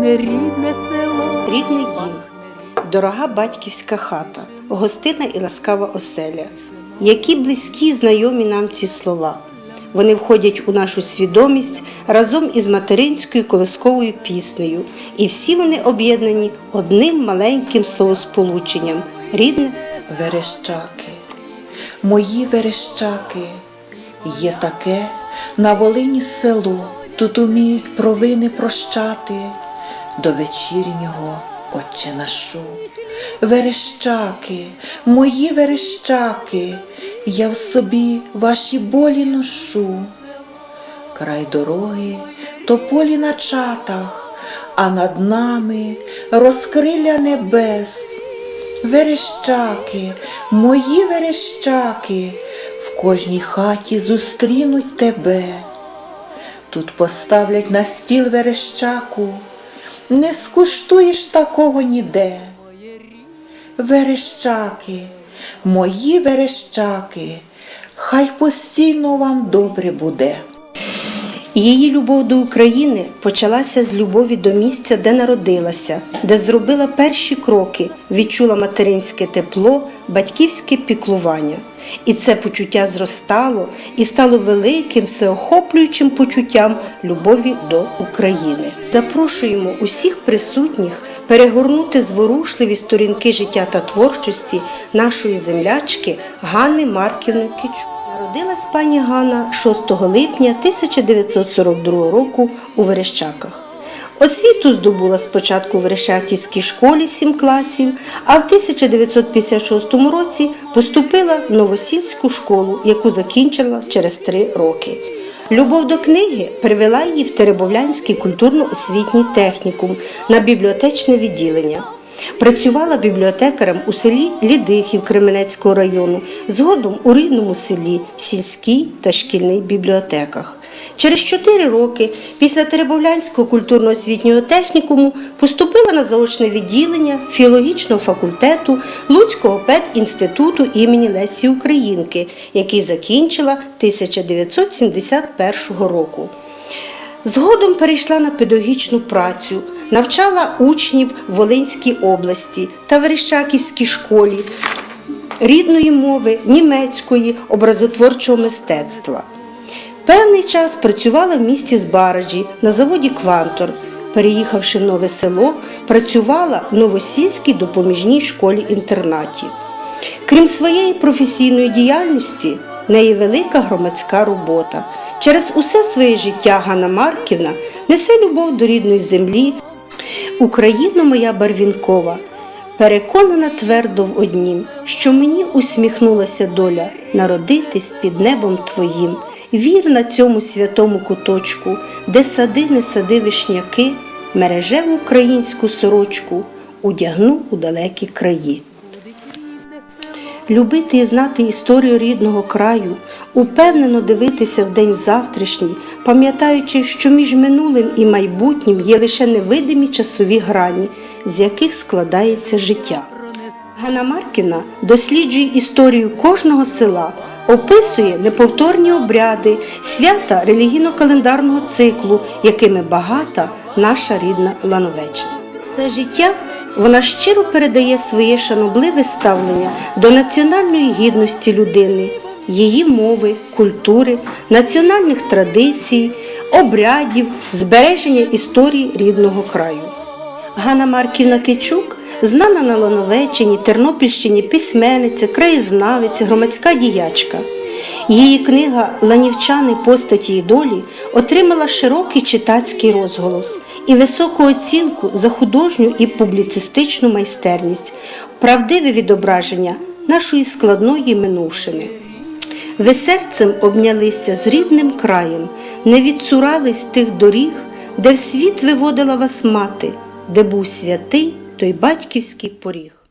рідне село. Рідний дім, дорога батьківська хата, гостина і ласкава оселя. Які близькі знайомі нам ці слова. Вони входять у нашу свідомість разом із материнською колисковою піснею, і всі вони об'єднані одним маленьким словосполученням рідне Верещаки, мої верещаки, є таке на Волині село, тут уміють провини прощати до вечірнього Отче нашу. Верещаки, мої верещаки, я в собі ваші болі ношу. Край дороги, то полі на чатах, а над нами розкриля небес. Верещаки, мої верещаки, в кожній хаті зустрінуть тебе. Тут поставлять на стіл верещаку, не скуштуєш такого ніде. Верещаки, мої верещаки, хай постійно вам добре буде. Її любов до України почалася з любові до місця, де народилася, де зробила перші кроки, відчула материнське тепло, батьківське піклування. І це почуття зростало і стало великим, всеохоплюючим почуттям любові до України. Запрошуємо усіх присутніх перегорнути зворушливі сторінки життя та творчості нашої землячки Ганни Марківни Кичук. Народилась пані Ганна 6 липня 1942 року у Верещаках. Освіту здобула спочатку в Верещаківській школі 7 класів, а в 1956 році поступила в Новосільську школу, яку закінчила через 3 роки. Любов до книги привела її в Теребовлянський культурно-освітній технікум на бібліотечне відділення. Працювала бібліотекарем у селі Лідихів Кременецького району, згодом у рідному селі, сільській та шкільних бібліотеках. Через 4 роки після Теребовлянського культурно-освітнього технікуму поступила на заочне відділення філологічного факультету Луцького педінституту імені Лесі Українки, який закінчила 1971 року. Згодом перейшла на педагогічну працю, навчала учнів в Волинській області та Верещаківській школі рідної мови, німецької, образотворчого мистецтва. Певний час працювала в місті Збараджі на заводі Квантор. Переїхавши в нове село, працювала в Новосільській допоміжній школі-інтернаті. Крім своєї професійної діяльності, неї велика громадська робота. Через усе своє життя Ганна Марківна несе любов до рідної землі. Україна моя барвінкова, переконана твердо в однім, що мені усміхнулася доля народитись під небом твоїм. Вір на цьому святому куточку, де сади не сади вишняки, мережеву українську сорочку удягну у далекі краї. Любити і знати історію рідного краю, упевнено дивитися в день завтрашній, пам'ятаючи, що між минулим і майбутнім є лише невидимі часові грані, з яких складається життя. Ганна Марківна досліджує історію кожного села, описує неповторні обряди, свята релігійно-календарного циклу, якими багата наша рідна Лановеччина. Все життя вона щиро передає своє шанобливе ставлення до національної гідності людини, її мови, культури, національних традицій, обрядів, збереження історії рідного краю. Ганна Марківна Кичук знана на Лановеччині, Тернопільщині письменниця, краєзнавиця, громадська діячка. Її книга Ланівчани постаті і долі отримала широкий читацький розголос і високу оцінку за художню і публіцистичну майстерність, правдиве відображення нашої складної минувшини. Ви серцем обнялися з рідним краєм, не відсурались тих доріг, де в світ виводила вас мати, де був святий той батьківський поріг.